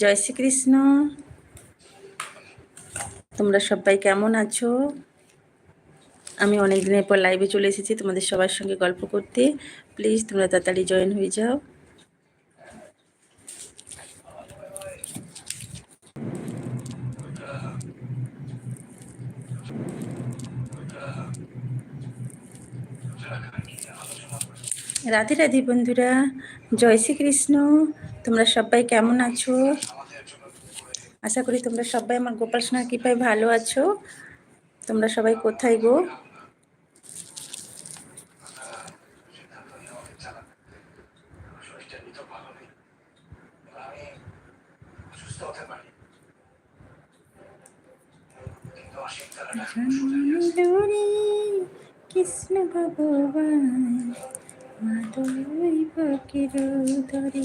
জয় শ্রীকৃষ্ণ। তোমরা সবাই কেমন আছো? আমি অনেক দিনের পর লাইভে চলে এসেছি তোমাদের সবার সঙ্গে গল্প করতে। প্লিজ তোমরা তাড়াতাড়ি জয়েন হয়ে যাও। রাধে রাধে বন্ধুরা, জয় শ্রীকৃষ্ণ। তোমরা সবাই কেমন আছো? আশা করি তোমরা সবাই আমার গোপাল সোনার কৃপায় ভালো আছো। তোমরা সবাই কোথায় গো? কৃষ্ণ ভগবান মাধবী ফকির ধরে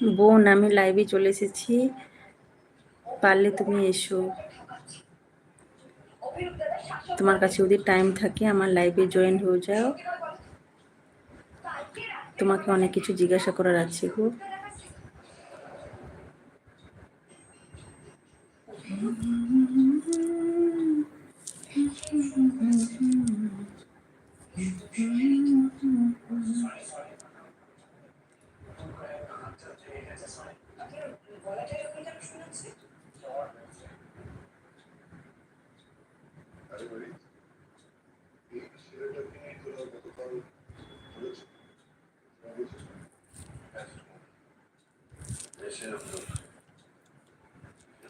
বোন, আমি লাইভে চলে এসেছি। পারলে তুমি এসো। তোমার কাছে যদি টাইম থাকে, আমার লাইভে জয়েন হয়ে যাও। তোমাকে অনেক কিছু জিজ্ঞাসা করার আছে গো। গলাটা এরকম কেন শোনাচ্ছে আরে বাড়ি এই ছেলেটাকে নিয়ে তোরা গতকাল বলেছিস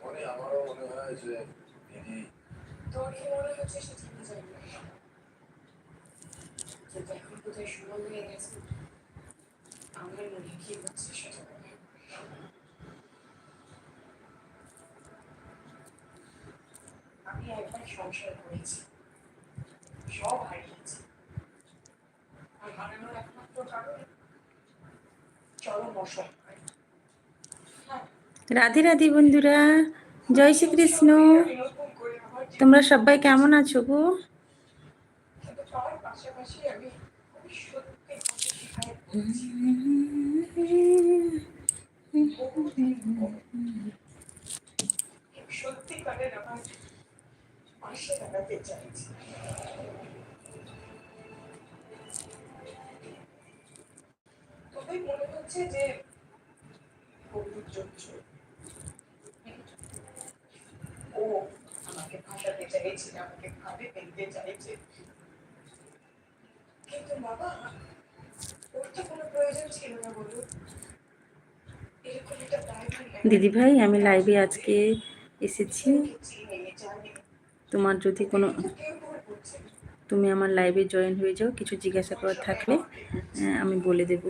মানে আমারও মনে হয় যে দিদি তোর কি মনে হচ্ছে সেটা আমি জানি না কিন্তু এখন কোথায় সময় হয়ে গেছে আমার মনে কি হচ্ছে সেটা বলে। আমি একবার সংসার করেছি। সব হারিয়েছি। আর হারানোর একমাত্র কারণ চরম অসহায় হ্যাঁ। রাধে রাধে বন্ধুরা জয় শ্রীকৃষ্ণ। তোমরা সবাই কেমন আছো গো? কিন্তু তার পাশাপাশি আমি আমি সত্যি খুশি শিখাই সত্যিকারের আমার পাশে দাঁড়াতে চাইছি তবে মনে হচ্ছে যে বন্ধুর জন্য ও আমাকে চাইছে আমাকে চাইছে কিন্তু বাবা ওর তো কোনো প্রয়োজন ছিল না বলুন। দিদি ভাই আমি লাইভে আজকে এসেছি তোমার যদি কোনো। তুমি আমার লাইভে জয়েন হয়ে যাও, কিছু জিজ্ঞাসা করার থাকলে আমি বলে দেব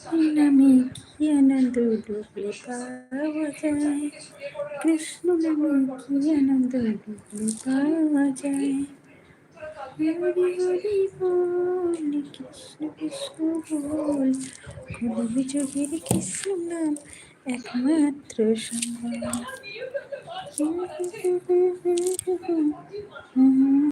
আমি কি আনন্দ ডুবলে পাওয়া যায় কৃষ্ণ নামে কি আনন্দ ডুবলে পাওয়া যায় হরি কৃষ্ণ কৃষ্ণ বল কলি যুগের কৃষ্ণ নাম একমাত্র সম্বল